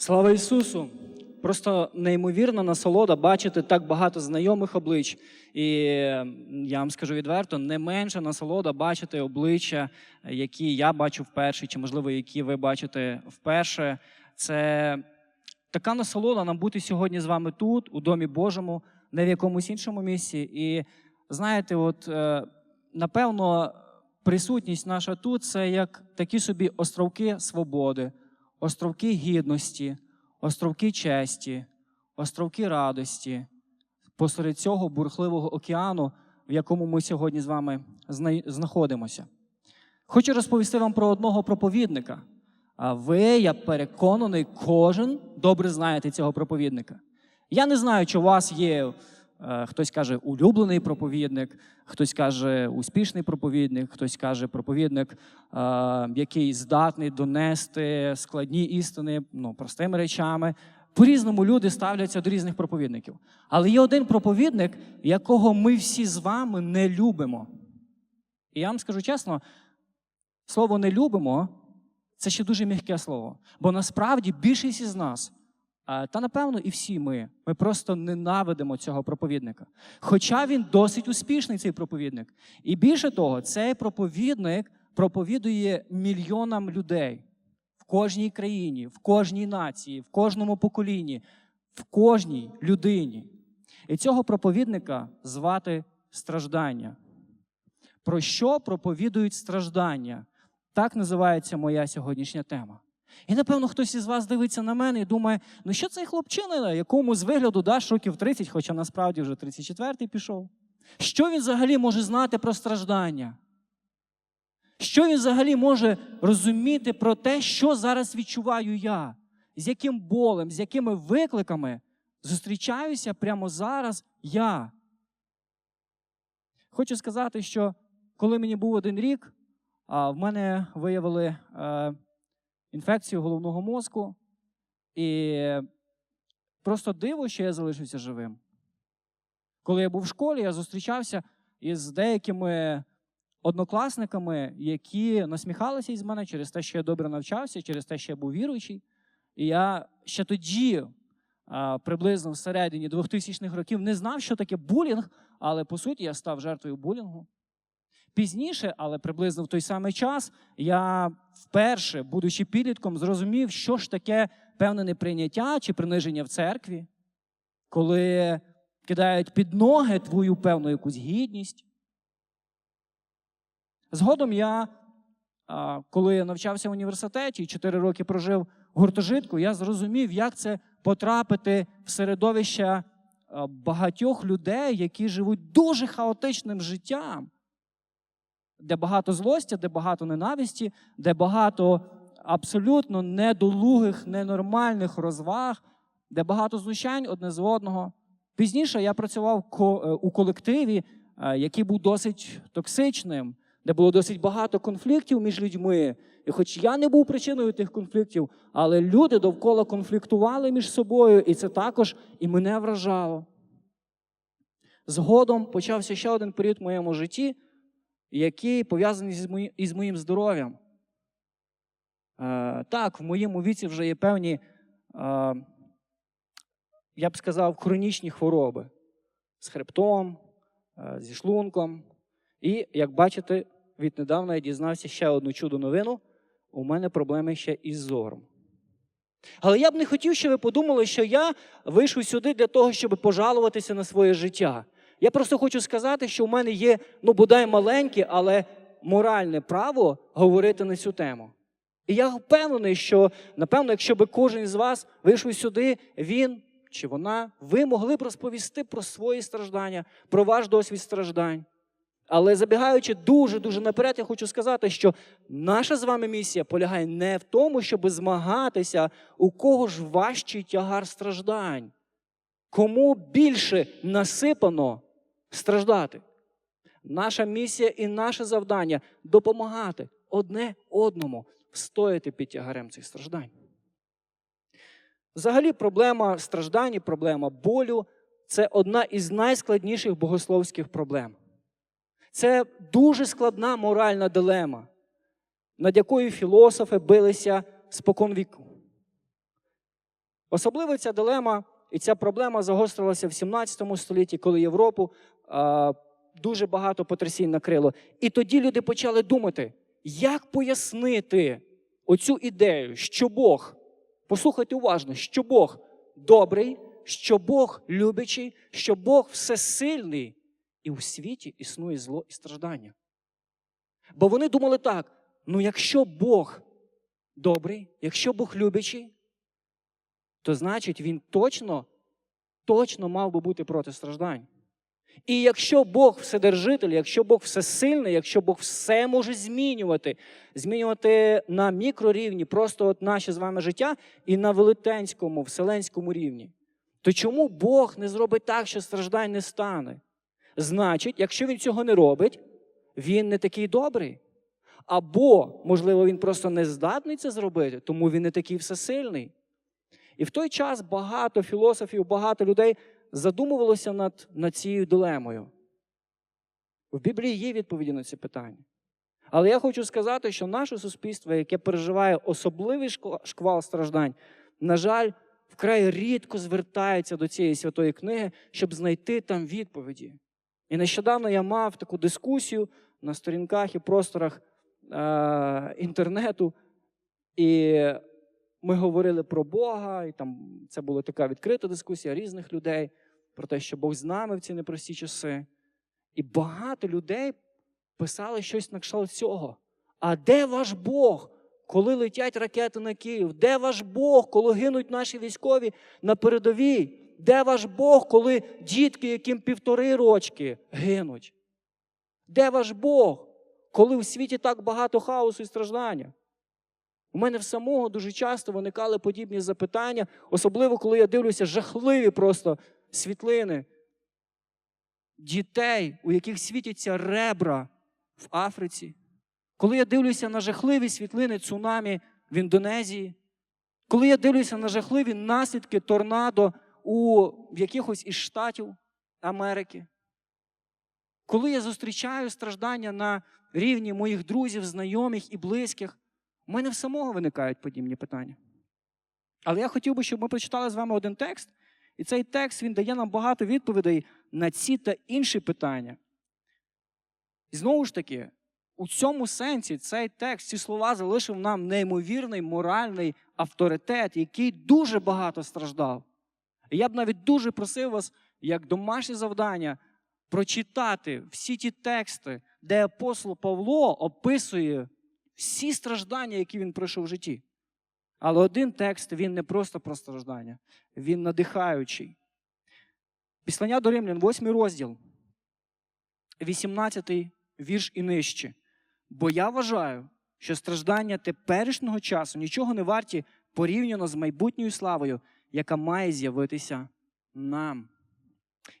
Слава Ісусу! Просто неймовірна насолода бачити так багато знайомих облич. І я вам скажу відверто, не менша насолода бачити обличчя, які я бачу вперше, чи, можливо, які ви бачите вперше. Це така насолода нам бути сьогодні з вами тут, у Домі Божому, не в якомусь іншому місці. І знаєте, от е, напевно, присутність наша тут це як такі собі островки свободи, островки гідності, островки честі, островки радості посеред цього бурхливого океану, в якому ми сьогодні з вами знаходимося. Хочу розповісти вам про одного проповідника. А ви, я переконаний, кожен добре знаєте цього проповідника. Я не знаю, чи у вас є, е, хтось каже, улюблений проповідник, хтось каже успішний проповідник, хтось каже проповідник, е, який здатний донести складні істини ну, простими речами. По-різному люди ставляться до різних проповідників. Але є один проповідник, якого ми всі з вами не любимо. І я вам скажу чесно, слово не любимо це ще дуже м'яке слово. Бо насправді більшість із нас, та напевно і всі ми, ми просто ненавидимо цього проповідника. Хоча він досить успішний, цей проповідник. І більше того, цей проповідник проповідує мільйонам людей в кожній країні, в кожній нації, в кожному поколінні, в кожній людині. І цього проповідника звати страждання. Про що проповідують страждання? Так називається моя сьогоднішня тема. І напевно хтось із вас дивиться на мене і думає, ну що цей хлопчина, якому з вигляду даш років 30, хоча насправді вже 34-й пішов. Що він взагалі може знати про страждання? Що він взагалі може розуміти про те, що зараз відчуваю я? З яким болем, з якими викликами зустрічаюся прямо зараз я? Хочу сказати, що коли мені був один рік, в мене виявили е, інфекцію головного мозку, і просто диво, що я залишився живим. Коли я був в школі, я зустрічався із деякими однокласниками, які насміхалися із мене через те, що я добре навчався, через те, що я був віруючий. І я ще тоді, приблизно всередині 2000-х років, не знав, що таке булінг, але по суті я став жертвою булінгу. Пізніше, але приблизно в той самий час, я вперше, будучи підлітком, зрозумів, що ж таке певне неприйняття чи приниження в церкві, коли кидають під ноги твою певну якусь гідність. Згодом я, коли навчався в університеті і 4 роки прожив в гуртожитку, я зрозумів, як це потрапити в середовище багатьох людей, які живуть дуже хаотичним життям де багато злості, де багато ненависті, де багато абсолютно недолугих, ненормальних розваг, де багато знущань одне з одного. Пізніше я працював е, у колективі, е, який був досить токсичним, де було досить багато конфліктів між людьми. І хоч я не був причиною тих конфліктів, але люди довкола конфліктували між собою, і це також і мене вражало. Згодом почався ще один період в моєму житті, який пов'язаний з моїм, із моїм здоров'ям. Е, так, в моєму віці вже є певні, е, я б сказав, хронічні хвороби з хребтом, е, зі шлунком. І, як бачите, віднедавна я дізнався ще одну чудо новину. У мене проблеми ще із зором. Але я б не хотів, щоб ви подумали, що я вийшов сюди для того, щоб пожалуватися на своє життя. Я просто хочу сказати, що в мене є, ну, бодай маленьке, але моральне право говорити на цю тему. І я впевнений, що, напевно, якщо би кожен з вас вийшов сюди, він чи вона, ви могли б розповісти про свої страждання, про ваш досвід страждань. Але забігаючи дуже-дуже наперед, я хочу сказати, що наша з вами місія полягає не в тому, щоб змагатися, у кого ж важчий тягар страждань, кому більше насипано страждати. Наша місія і наше завдання допомагати одне одному встояти під тягарем цих страждань. Взагалі, проблема страждань, проблема болю це одна із найскладніших богословських проблем. Це дуже складна моральна дилема, над якою філософи билися спокон віку. Особливо ця дилема і ця проблема загострилася в 17 столітті, коли Європу дуже багато потрясінь накрило. І тоді люди почали думати, як пояснити оцю ідею, що Бог, послухайте уважно, що Бог добрий, що Бог любячий, що Бог всесильний, і у світі існує зло і страждання. Бо вони думали так: ну якщо Бог добрий, якщо Бог любячий, то значить він точно, точно мав би бути проти страждань. І якщо Бог вседержитель, якщо Бог всесильний, якщо Бог все може змінювати, змінювати на мікрорівні, просто от наше з вами життя, і на велетенському, вселенському рівні, то чому Бог не зробить так, що страждань не стане? Значить, якщо він цього не робить, він не такий добрий. Або, можливо, він просто не здатний це зробити, тому він не такий всесильний. І в той час багато філософів, багато людей задумувалося над, над цією дилемою. В Біблії є відповіді на ці питання. Але я хочу сказати, що наше суспільство, яке переживає особливий шквал страждань, на жаль, вкрай рідко звертається до цієї святої книги, щоб знайти там відповіді. І нещодавно я мав таку дискусію на сторінках і просторах е- інтернету, і ми говорили про Бога, і там це була така відкрита дискусія різних людей про те, що Бог з нами в ці непрості часи. І багато людей писали щось на кшталт цього. А де ваш Бог, коли летять ракети на Київ? Де ваш Бог, коли гинуть наші військові на передовій? Де ваш Бог, коли дітки, яким півтори рочки, гинуть? Де ваш Бог, коли в світі так багато хаосу і страждання? У мене в самого дуже часто виникали подібні запитання, особливо коли я дивлюся жахливі просто світлини дітей, у яких світяться ребра в Африці. Коли я дивлюся на жахливі світлини цунамі в Індонезії, коли я дивлюся на жахливі наслідки торнадо у якихось із штатів Америки, коли я зустрічаю страждання на рівні моїх друзів, знайомих і близьких, у мене в самого виникають подібні питання. Але я хотів би, щоб ми прочитали з вами один текст, і цей текст він дає нам багато відповідей на ці та інші питання. І знову ж таки, у цьому сенсі цей текст, ці слова залишив нам неймовірний моральний авторитет, який дуже багато страждав. І я б навіть дуже просив вас, як домашнє завдання, прочитати всі ті тексти, де апостол Павло описує всі страждання, які він пройшов в житті. Але один текст він не просто про страждання, він надихаючий. Післання до Римлян, 8 розділ, 18 вірш і нижче. Бо я вважаю, що страждання теперішнього часу нічого не варті порівняно з майбутньою славою, яка має з'явитися нам.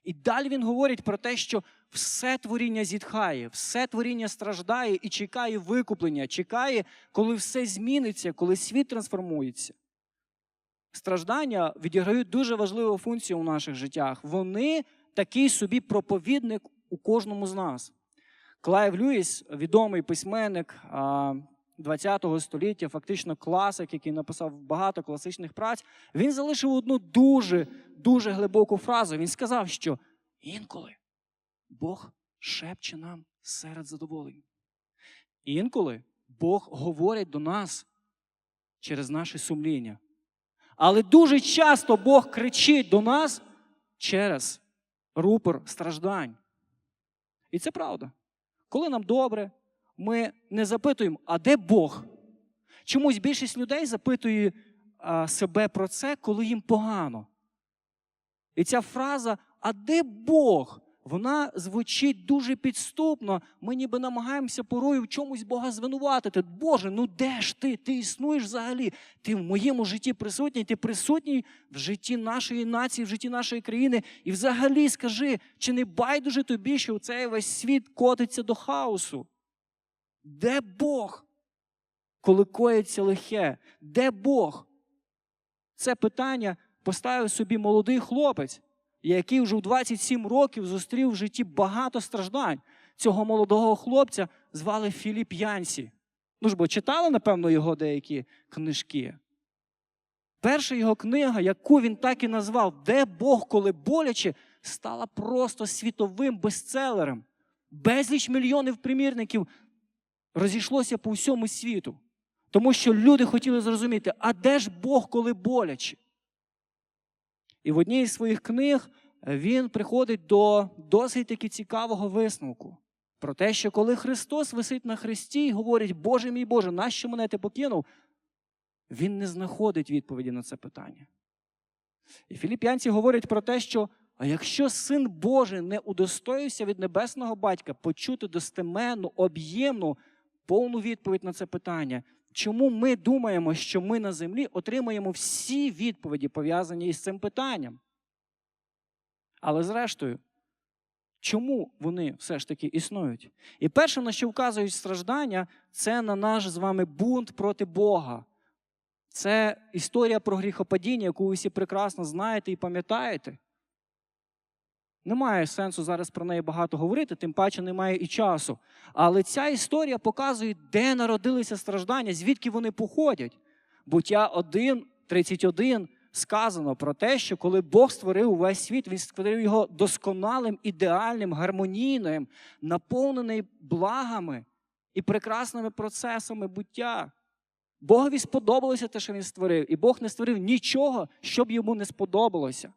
І далі він говорить про те, що все творіння зітхає, все творіння страждає і чекає викуплення, чекає, коли все зміниться, коли світ трансформується. Страждання відіграють дуже важливу функцію у наших життях. Вони такий собі проповідник у кожному з нас. Клайв Льюіс, відомий письменник 20-го століття, фактично класик, який написав багато класичних праць, він залишив одну дуже, дуже глибоку фразу. Він сказав, що інколи Бог шепче нам серед задоволень. Інколи Бог говорить до нас через наше сумління. Але дуже часто Бог кричить до нас через рупор страждань. І це правда. Коли нам добре, ми не запитуємо, а де Бог? Чомусь більшість людей запитує себе про це, коли їм погано. І ця фраза, а де Бог? Вона звучить дуже підступно. Ми ніби намагаємося порою в чомусь Бога звинуватити. Боже, ну де ж ти? Ти існуєш взагалі? Ти в моєму житті присутній, ти присутній в житті нашої нації, в житті нашої країни. І взагалі скажи, чи не байдуже тобі, що цей весь світ котиться до хаосу? Де Бог? Коли коїться лихе? Де Бог? Це питання поставив собі молодий хлопець який вже в 27 років зустрів в житті багато страждань. Цього молодого хлопця звали Філіп Янсі. Ну ж бо читали, напевно, його деякі книжки. Перша його книга, яку він так і назвав Де Бог, коли боляче, стала просто світовим бестселером. Безліч мільйонів примірників розійшлося по всьому світу. Тому що люди хотіли зрозуміти, а де ж Бог, коли боляче? І в одній із своїх книг він приходить до досить таки цікавого висновку. Про те, що коли Христос висить на хресті і говорить, Боже мій Боже, нащо мене ти покинув? Він не знаходить відповіді на це питання. І філіп'янці говорять про те, що а якщо син Божий не удостоївся від небесного батька почути достеменну, об'ємну, повну відповідь на це питання, чому ми думаємо, що ми на землі отримаємо всі відповіді, пов'язані із цим питанням? Але зрештою, чому вони все ж таки існують? І перше, на що вказують страждання, це на наш з вами бунт проти Бога. Це історія про гріхопадіння, яку ви всі прекрасно знаєте і пам'ятаєте. Немає сенсу зараз про неї багато говорити, тим паче немає і часу. Але ця історія показує, де народилися страждання, звідки вони походять. Буття 1, 31 сказано про те, що коли Бог створив увесь світ, він створив його досконалим, ідеальним, гармонійним, наповнений благами і прекрасними процесами буття. Богові сподобалося те, що він створив, і Бог не створив нічого, щоб йому не сподобалося.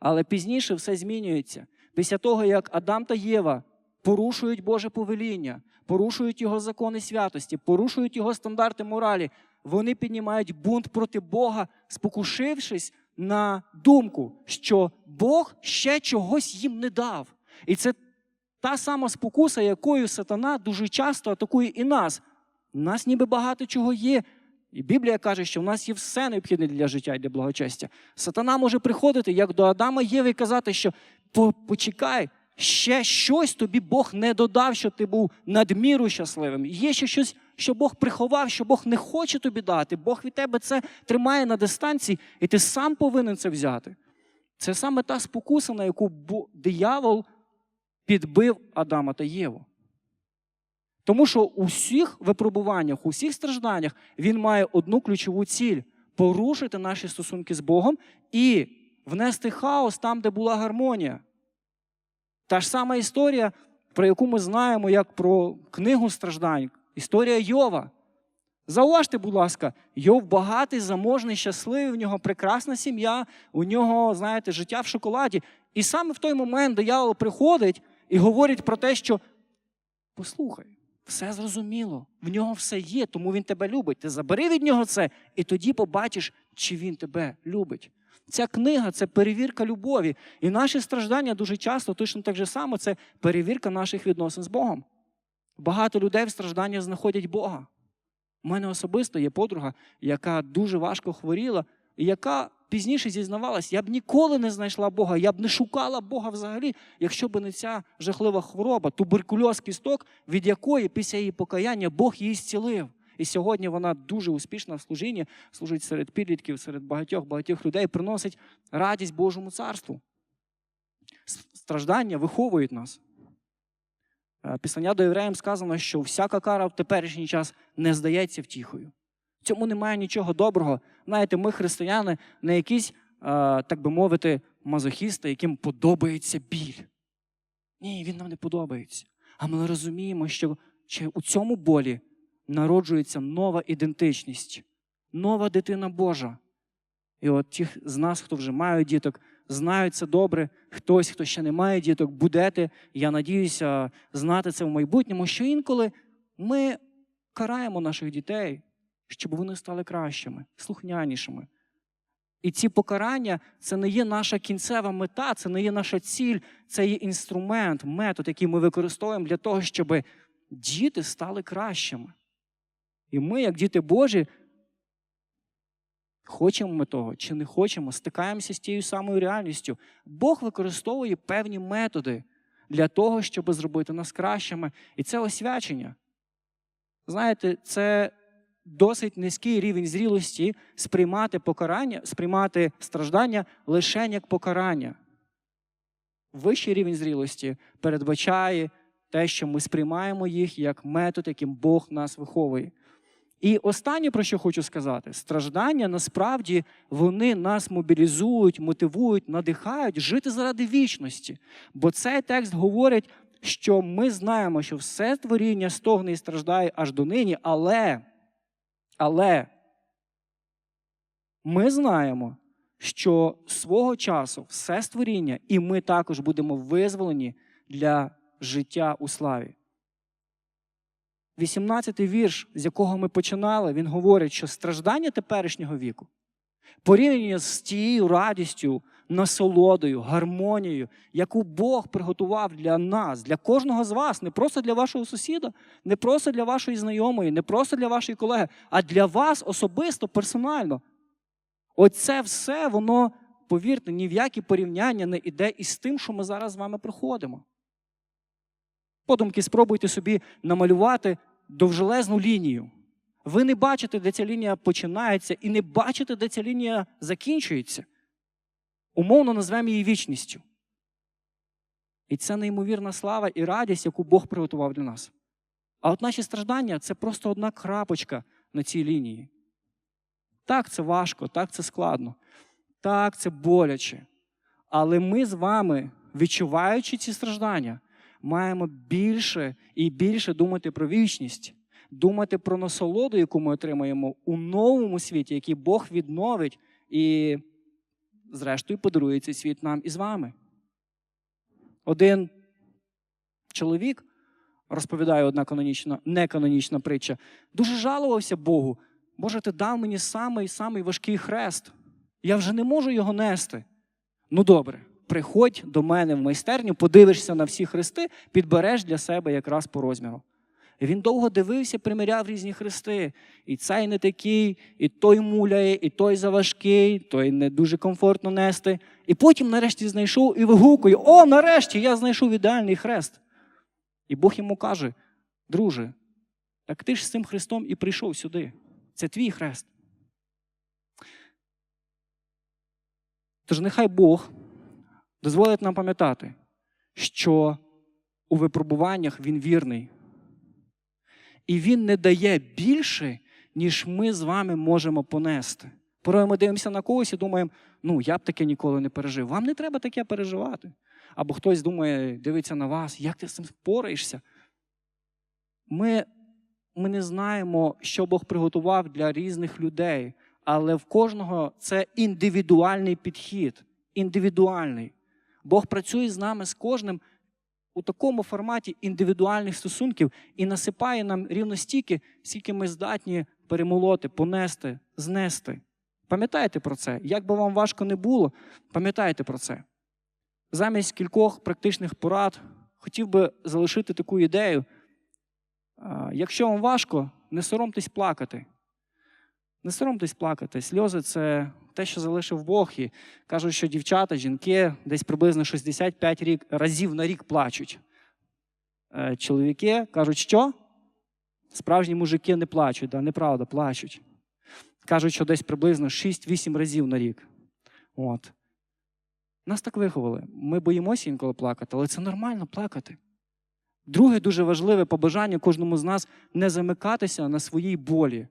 Але пізніше все змінюється. Після того, як Адам та Єва порушують Боже повеління, порушують його закони святості, порушують його стандарти моралі, вони піднімають бунт проти Бога, спокушившись на думку, що Бог ще чогось їм не дав. І це та сама спокуса, якою сатана дуже часто атакує і нас. Нас ніби багато чого є. І Біблія каже, що в нас є все необхідне для життя і для благочестя. Сатана може приходити, як до Адама Єви, і казати, що почекай, ще щось тобі Бог не додав, щоб ти був надміру щасливим. Є ще щось, що Бог приховав, що Бог не хоче тобі дати. Бог від тебе це тримає на дистанції, і ти сам повинен це взяти. Це саме та спокуса, на яку диявол підбив Адама та Єву. Тому що у всіх випробуваннях, у всіх стражданнях він має одну ключову ціль порушити наші стосунки з Богом і внести хаос там, де була гармонія. Та ж сама історія, про яку ми знаємо, як про книгу страждань, історія Йова. Зауважте, будь ласка, Йов багатий, заможний, щасливий, в нього прекрасна сім'я, у нього, знаєте, життя в шоколаді. І саме в той момент диявол приходить і говорить про те, що послухай. Все зрозуміло, в нього все є, тому він тебе любить. Ти забери від нього це, і тоді побачиш, чи він тебе любить. Ця книга це перевірка любові. І наші страждання дуже часто, точно так же само, це перевірка наших відносин з Богом. Багато людей в стражданнях знаходять Бога. У мене особисто є подруга, яка дуже важко хворіла, і яка пізніше зізнавалась, я б ніколи не знайшла Бога, я б не шукала Бога взагалі, якщо б не ця жахлива хвороба, туберкульоз кісток, від якої після її покаяння Бог її зцілив. І сьогодні вона дуже успішна в служінні, служить серед підлітків, серед багатьох багатьох людей, приносить радість Божому царству. Страждання виховують нас. Е, Післання до євреям сказано, що всяка кара в теперішній час не здається втіхою. В цьому немає нічого доброго. Знаєте, ми християни не якісь, так би мовити, мазохісти, яким подобається біль. Ні, він нам не подобається. А ми розуміємо, що у цьому болі народжується нова ідентичність, нова дитина Божа. І от ті з нас, хто вже мають діток, знають це добре. Хтось, хто ще не має діток, будете, я надіюся, знати це в майбутньому, що інколи ми караємо наших дітей щоб вони стали кращими, слухнянішими. І ці покарання це не є наша кінцева мета, це не є наша ціль, це є інструмент, метод, який ми використовуємо для того, щоб діти стали кращими. І ми, як діти Божі, хочемо ми того чи не хочемо, стикаємося з тією самою реальністю. Бог використовує певні методи для того, щоб зробити нас кращими. І це освячення. Знаєте, це досить низький рівень зрілості сприймати покарання, сприймати страждання лише як покарання. Вищий рівень зрілості передбачає те, що ми сприймаємо їх як метод, яким Бог нас виховує. І останнє, про що хочу сказати, страждання насправді вони нас мобілізують, мотивують, надихають жити заради вічності. Бо цей текст говорить, що ми знаємо, що все творіння стогне і страждає аж до нині, але, але ми знаємо, що свого часу все створіння, і ми також будемо визволені для життя у славі. 18-й вірш, з якого ми починали, він говорить, що страждання теперішнього віку порівняно з тією радістю, насолодою, гармонією, яку Бог приготував для нас, для кожного з вас, не просто для вашого сусіда, не просто для вашої знайомої, не просто для вашої колеги, а для вас особисто, персонально. Оце все, воно, повірте, ні в які порівняння не йде із тим, що ми зараз з вами проходимо. Подумки, спробуйте собі намалювати довжелезну лінію. Ви не бачите, де ця лінія починається, і не бачите, де ця лінія закінчується. Умовно назвемо її вічністю. І це неймовірна слава і радість, яку Бог приготував для нас. А от наші страждання це просто одна крапочка на цій лінії. Так, це важко, так, це складно, так, це боляче. Але ми з вами, відчуваючи ці страждання, маємо більше і більше думати про вічність, думати про насолоду, яку ми отримаємо у новому світі, який Бог відновить і, зрештою, подарує цей світ нам із вами. Один чоловік, розповідає одна канонічна, неканонічна притча, дуже жалувався Богу. Боже, ти дав мені самий самий важкий хрест. Я вже не можу його нести. Ну добре, приходь до мене в майстерню, подивишся на всі хрести, підбереш для себе якраз по розміру. І він довго дивився, приміряв різні хрести. І цей не такий, і той муляє, і той заважкий, той не дуже комфортно нести. І потім, нарешті, знайшов і вигукує: О, нарешті я знайшов ідеальний хрест. І Бог йому каже: друже, так ти ж з цим хрестом і прийшов сюди. Це твій хрест. Тож нехай Бог дозволить нам пам'ятати, що у випробуваннях Він вірний. І Він не дає більше, ніж ми з вами можемо понести. Порой ми дивимося на когось і думаємо, ну я б таке ніколи не пережив. Вам не треба таке переживати. Або хтось думає, дивиться на вас, як ти з цим впораєшся. Ми, ми не знаємо, що Бог приготував для різних людей, але в кожного це індивідуальний підхід. Індивідуальний. Бог працює з нами з кожним у такому форматі індивідуальних стосунків і насипає нам рівно стільки, скільки ми здатні перемолоти, понести, знести. Пам'ятайте про це. Як би вам важко не було, пам'ятайте про це. Замість кількох практичних порад хотів би залишити таку ідею. Якщо вам важко, не соромтесь плакати. Не соромтесь плакати. Сльози це те, що залишив Бог. І кажуть, що дівчата, жінки десь приблизно 65 рік, разів на рік плачуть. Е, чоловіки кажуть, що? Справжні мужики не плачуть, да? неправда, плачуть. Кажуть, що десь приблизно 6-8 разів на рік. От. Нас так виховали. Ми боїмося інколи плакати, але це нормально плакати. Друге, дуже важливе побажання кожному з нас не замикатися на своїй болі,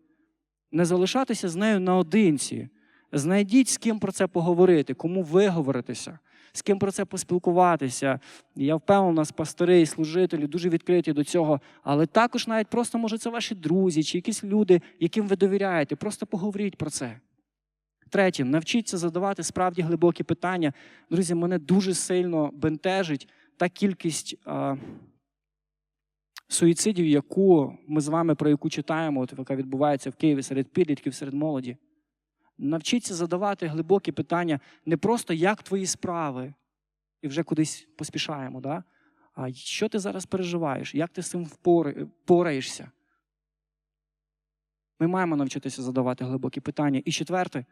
не залишатися з нею наодинці. Знайдіть, з ким про це поговорити, кому виговоритися, з ким про це поспілкуватися. Я впевнений, у нас пастори і служителі дуже відкриті до цього, але також навіть просто, може, це ваші друзі чи якісь люди, яким ви довіряєте. Просто поговоріть про це. Третє, навчіться задавати справді глибокі питання. Друзі, мене дуже сильно бентежить та кількість а, суїцидів, яку ми з вами про яку читаємо, от, яка відбувається в Києві серед підлітків, серед молоді. Навчіться задавати глибокі питання не просто як твої справи, і вже кудись поспішаємо, да? а що ти зараз переживаєш, як ти з цим впораєшся. Ми маємо навчитися задавати глибокі питання. І четверте,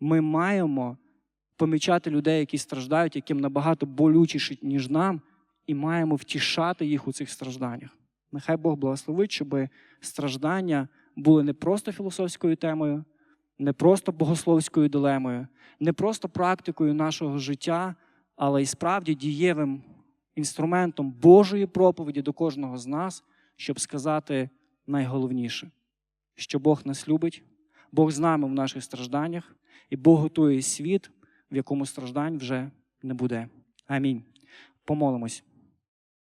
ми маємо помічати людей, які страждають, яким набагато болючіше, ніж нам, і маємо втішати їх у цих стражданнях. Нехай Бог благословить, щоб страждання були не просто філософською темою не просто богословською дилемою, не просто практикою нашого життя, але й справді дієвим інструментом Божої проповіді до кожного з нас, щоб сказати найголовніше, що Бог нас любить, Бог з нами в наших стражданнях, і Бог готує світ, в якому страждань вже не буде. Амінь. Помолимось.